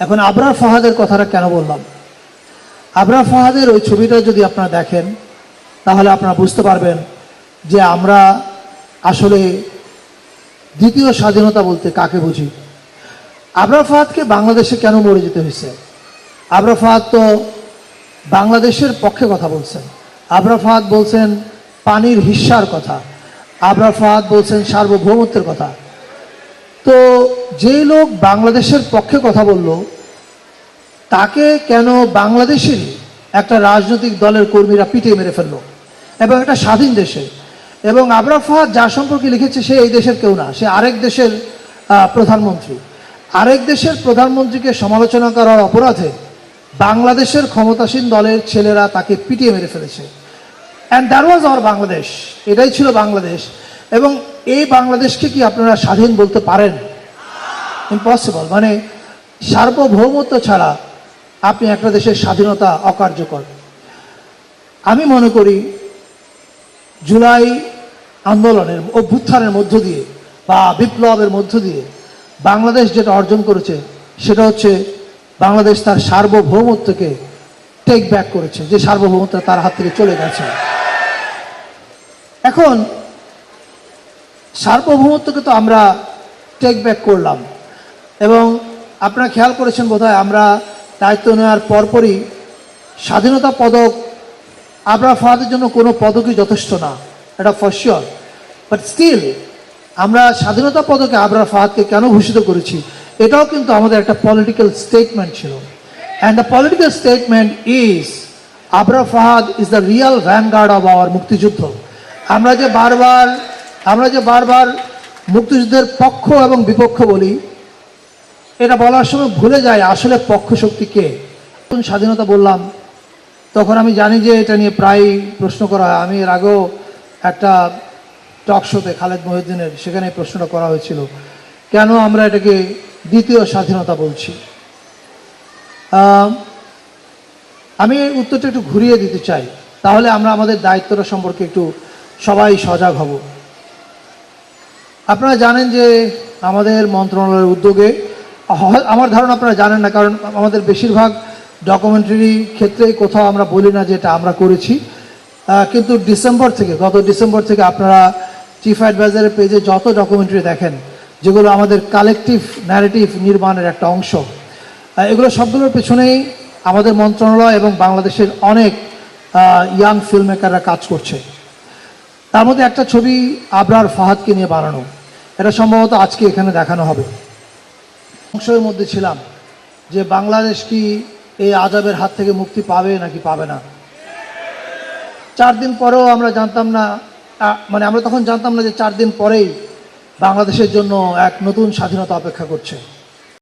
এখন আবরার ফাহাদের কথাটা কেন বললাম? আবরার ফাহাদের ওই ছবিটা যদি আপনারা দেখেন, তাহলে আপনারা বুঝতে পারবেন যে আমরা আসলে দ্বিতীয় স্বাধীনতা বলতে কাকে বুঝি? আবরার ফাহাদকে বাংলাদেশে কেন মরে যেতে হয়েছে? আবরার ফাহাদ তো বাংলাদেশের পক্ষে কথা বলছেন। আবরার ফাহাদ বলছেন পানির হিস্সার কথা। আবরার ফাহাদ বলছেন সার্বভৌমত্বের কথা। তো যেই লোক বাংলাদেশের পক্ষে কথা বলল, তাকে কেন বাংলাদেশেরই একটা রাজনৈতিক দলের কর্মীরা পিটিয়ে মেরে ফেলল? এবং একটা স্বাধীন দেশে। এবং আবরা ফাহাদ যার সম্পর্কে লিখেছে, সে এই দেশের কেউ না। সে আরেক দেশের প্রধানমন্ত্রী। আরেক দেশের প্রধানমন্ত্রীকে সমালোচনা করার অপরাধে বাংলাদেশের ক্ষমতাসীন দলের ছেলেরা তাকে পিটিয়ে মেরে ফেলেছে। And that was our Bangladesh এটাই ছিল বাংলাদেশ। এবং এই বাংলাদেশকে কি আপনারা স্বাধীন বলতে পারেন? ইম্পসিবল মানে সার্বভৌমত্ব ছাড়া আপনি একটা দেশের স্বাধীনতা অকার্যকর। আমি মনে করি জুলাই আন্দোলনের অভ্যুত্থানের মধ্য দিয়ে বা বিপ্লবের মধ্য দিয়ে বাংলাদেশ যেটা অর্জন করেছে, সেটা হচ্ছে বাংলাদেশ তার সার্বভৌমত্বকে টেক ব্যাক করেছে, যে সার্বভৌমত্ব তার হাত থেকে চলে গেছে। এখন সার্বভৌমত্বকে তো আমরা টেক ব্যাক করলাম। এবং আপনারা খেয়াল করেছেন বোধহয় আমরা দায়িত্ব নেওয়ার পরপরই স্বাধীনতা পদক আবরা ফাহাদের জন্য কোনো পদকই যথেষ্ট না, এটা ফর বাট স্টিল আমরা স্বাধীনতা পদকে আবরা ফাহাদকে কেন ভূষিত করেছি, এটাও কিন্তু আমাদের একটা পলিটিক্যাল স্টেটমেন্ট ছিল। And the political statement is Abrar Fahad is the real vanguard of our Muktijuddho. আমরা যে বারবার, আমরা যে বারবার মুক্তিযুদ্ধের পক্ষ এবং বিপক্ষ বলি এটা বলার সময় ভুলে যায়, আসলে পক্ষ শক্তি কে? স্বাধীনতা বললাম, তখন আমি জানি যে এটা নিয়ে প্রায় প্রশ্ন করা হয়। আমি এর আগেও একটা টক শোতে খালেদ মহিউদ্দিনের, সেখানে প্রশ্নটা করা হয়েছিল। কেন আমরা এটাকে দ্বিতীয় স্বাধীনতা বলছি? আমি উত্তরটা একটু ঘুরিয়ে দিতে চাই। তাহলে আমরা আমাদের দায়িত্বটা সম্পর্কে একটু সবাই সজাগ হব। আপনারা জানেন যে আমাদের মন্ত্রণালয়ের উদ্যোগে আমার ধারণা আপনারা জানেন না, কারণ আমাদের বেশিরভাগ ডকুমেন্টারি ক্ষেত্রে কোথাও আমরা বলি না যে এটা আমরা করেছি। কিন্তু ডিসেম্বর থেকে, গত ডিসেম্বর থেকে আপনারা চিফ অ্যাডভাইজারের পেজে যত ডকুমেন্টারি দেখেন, যেগুলো আমাদের কালেকটিভ ন্যারেটিভ নির্মাণের একটা অংশ এগুলো সবগুলোর পেছনেই আমাদের মন্ত্রণালয় এবং বাংলাদেশের অনেক ইয়াং ফিল্ম মেকাররা কাজ করছে। তার মধ্যে একটা ছবি আবরার ফাহাদকে নিয়ে বানানো, এটা সম্ভবত আজকে এখানে দেখানো হবে। অংশের মধ্যে ছিলাম যে বাংলাদেশ কি এই আজাবের হাত থেকে মুক্তি পাবে নাকি পাবে না? চার দিন পরেও আমরা জানতাম না মানে আমরা তখন জানতাম না যে চার দিন পরেই বাংলাদেশের জন্য এক নতুন স্বাধীনতা অপেক্ষা করছে।